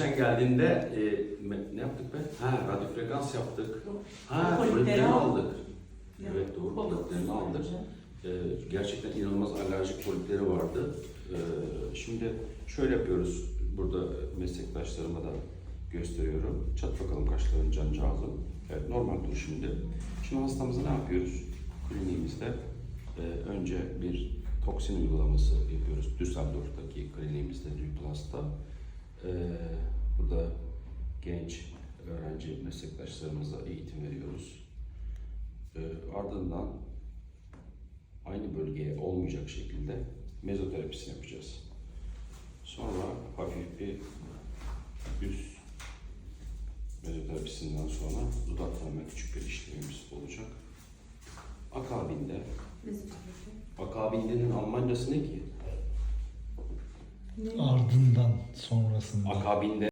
geçen geldiğinde e, ne yaptık be? Ha, radyo frekans yaptık. Ha, Polipleri poliplerini aldık. Ya, Evet, doğru, poliplerini aldık. Ee, gerçekten inanılmaz alerjik polipleri vardı. Ee, şimdi şöyle yapıyoruz. Burada meslektaşlarıma da gösteriyorum. Çat bakalım kaşların cancağızım. Evet normal dur şimdi. Şimdi hastamıza ne yapıyoruz? Kliniğimizde e, önce bir toksin uygulaması yapıyoruz. Düsseldorf'taki kliniğimizde Duplas'ta. Ee, burada genç öğrenci meslektaşlarımıza eğitim veriyoruz. Ee, ardından aynı bölgeye olmayacak şekilde mezoterapisini yapacağız. Sonra hafif bir üst mezoterapisinden sonra dudaklarına küçük bir işlemimiz olacak. Akabinde, akabindenin Almancası ne ki? Ardından sonrasında. Akabinde